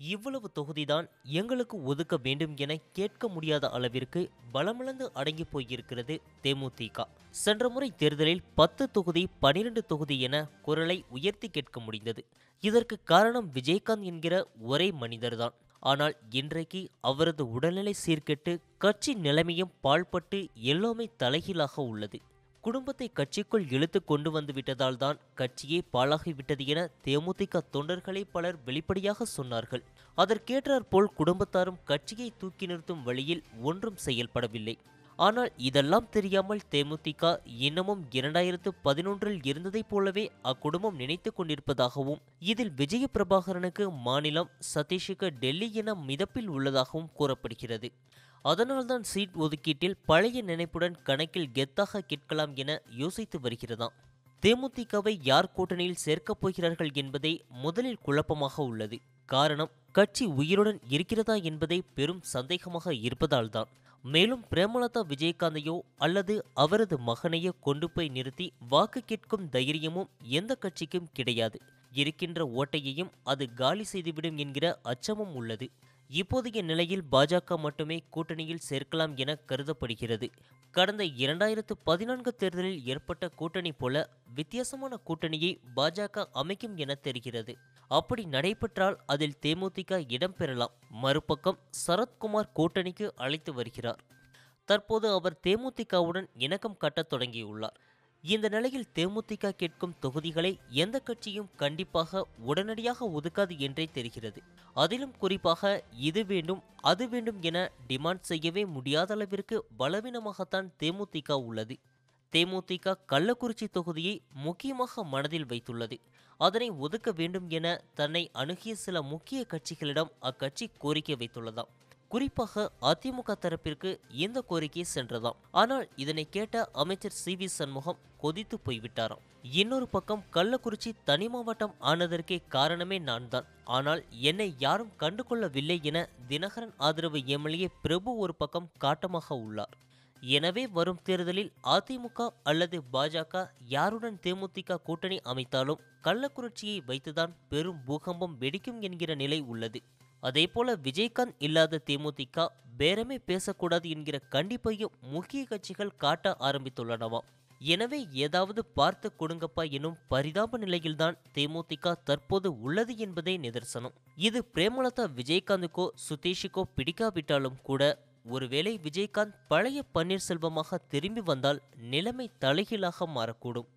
இவ்வளவு தொகுதிதான் எங்களுக்கு ஒதுக்க வேண்டும் என கேட்க முடியாத அளவிற்கு பலமிழந்து அடங்கி போயிருக்கிறது தேமுதிக. சென்ற முறை தேர்தலில் பத்து தொகுதி பனிரெண்டு தொகுதி என குரலை உயர்த்தி கேட்க முடிந்தது. இதற்கு காரணம் விஜயகாந்த் என்கிற ஒரே மனிதர்தான். ஆனால் இன்றைக்கு அவரது உடல்நிலை சீர்கெட்டு கட்சி நிலைமையும் பாழ்பட்டு எல்லாமே தலைகீழாக உள்ளது. குடும்பத்தை கட்சிக்குள் இழுத்து கொண்டு வந்து விட்டதால் தான் கட்சியே பாழாகிவிட்டது என தேமுதிக தொண்டர்களே பலர் வெளிப்படையாக சொன்னார்கள். அதற்கேற்றாற்போல் குடும்பத்தாரும் கட்சியை தூக்கி நிறுத்தும் வழியில் ஒன்றும் செயல்படவில்லை. ஆனால் இதெல்லாம் தெரியாமல் தேமுதிக இன்னமும் இரண்டாயிரத்து பதினொன்றில் இருந்ததைப் போலவே அக்குடும்பம் நினைத்து கொண்டிருப்பதாகவும் இதில் விஜய பிரபாகரனுக்கு மாநிலம் சதீஷுக்கு டெல்லி என மிதப்பில் உள்ளதாகவும் கூறப்படுகிறது. அதனால்தான் சீட் ஒதுக்கீட்டில் பழைய நினைப்புடன் கணக்கில் கெத்தாக கேட்கலாம் என யோசித்து வருகிறதாம். தேமுதிகவை யார் கூட்டணியில் சேர்க்கப் போகிறார்கள் என்பதே முதலில் குழப்பமாக உள்ளது. காரணம் கட்சி உயிருடன் இருக்கிறதா என்பதே பெரும் சந்தேகமாக இருப்பதால்தான். மேலும் பிரேமலதா விஜயகாந்தையோ அல்லது அவரது மகனையோ கொண்டு போய் நிறுத்தி வாக்கு கேட்கும் தைரியமும் எந்த கட்சிக்கும் கிடையாது. இருக்கின்ற ஓட்டையையும் அது காலி செய்துவிடும் என்கிற அச்சமும் உள்ளது. இப்போதைய நிலையில் பாஜக மட்டுமே கூட்டணியில் சேர்க்கலாம் என கருதப்படுகிறது. கடந்த இரண்டாயிரத்து பதினான்கு தேர்தலில் ஏற்பட்ட கூட்டணி போல வித்தியாசமான கூட்டணியை பாஜக அமைக்கும் என தெரிகிறது. அப்படி நடைபெற்றால் அதில் தேமுதிக இடம்பெறலாம் மறுபக்கம் சரத்குமார் கூட்டணிக்கு அழைத்து வருகிறார். தற்போது அவர் தேமுதிகவுடன் இணக்கம் கட்டத் தொடங்கியுள்ளார். இந்த நிலையில் தேமுதிக கேட்கும் தொகுதிகளை எந்த கட்சியும் கண்டிப்பாக உடனடியாக ஒதுக்காது என்றே தெரிகிறது. அதிலும் குறிப்பாக இது வேண்டும் அது வேண்டும் என டிமாண்ட் செய்யவே முடியாத அளவிற்கு பலவீனமாகத்தான் தேமுதிக உள்ளது. தேமுதிக கள்ளக்குறிச்சி தொகுதியை முக்கியமாக மனதில் வைத்துள்ளது. அதனை ஒதுக்க வேண்டும் என தன்னை அணுகிய சில முக்கிய கட்சிகளிடம் அக்கட்சி கோரிக்கை வைத்துள்ளதாம். குறிப்பாக அதிமுக தரப்பிற்கு இந்த கோரிக்கை சென்றதாம். ஆனால் இதனை கேட்ட அமைச்சர் சி வி சண்முகம் கொதித்து போய்விட்டாராம். இன்னொரு பக்கம் கள்ளக்குறிச்சி தனி மாவட்டம் ஆனதற்கே காரணமே நான் தான் ஆனால் என்னை யாரும் கண்டுகொள்ளவில்லை என தினகரன் ஆதரவு எம்எல்ஏ பிரபு ஒரு பக்கம் காட்டமாக உள்ளார். எனவே வரும் தேர்தலில் அதிமுக அல்லது பாஜக யாருடன் தேமுதிக கூட்டணி அமைத்தாலும் கள்ளக்குறிச்சியை வைத்துதான் பெரும் பூகம்பம் வெடிக்கும் என்கிற நிலை உள்ளது. அதேபோல விஜயகாந்த் இல்லாத தேமுதிக பேரமே பேசக்கூடாது என்கிற கண்டிப்பையும் முக்கிய கட்சிகள் காட்ட ஆரம்பித்துள்ளனவாம். எனவே ஏதாவது பார்த்து கொடுங்கப்பா எனும் பரிதாப நிலையில்தான் தேமுதிக தற்போது உள்ளது என்பதே நிதர்சனம். இது பிரேமலதா விஜயகாந்துக்கோ சுதீஷுக்கோ பிடிக்காவிட்டாலும் கூட ஒருவேளை விஜயகாந்த் பழைய பன்னீர்செல்வமாக திரும்பி வந்தால் நிலைமை தலைகீழாக மாறக்கூடும்.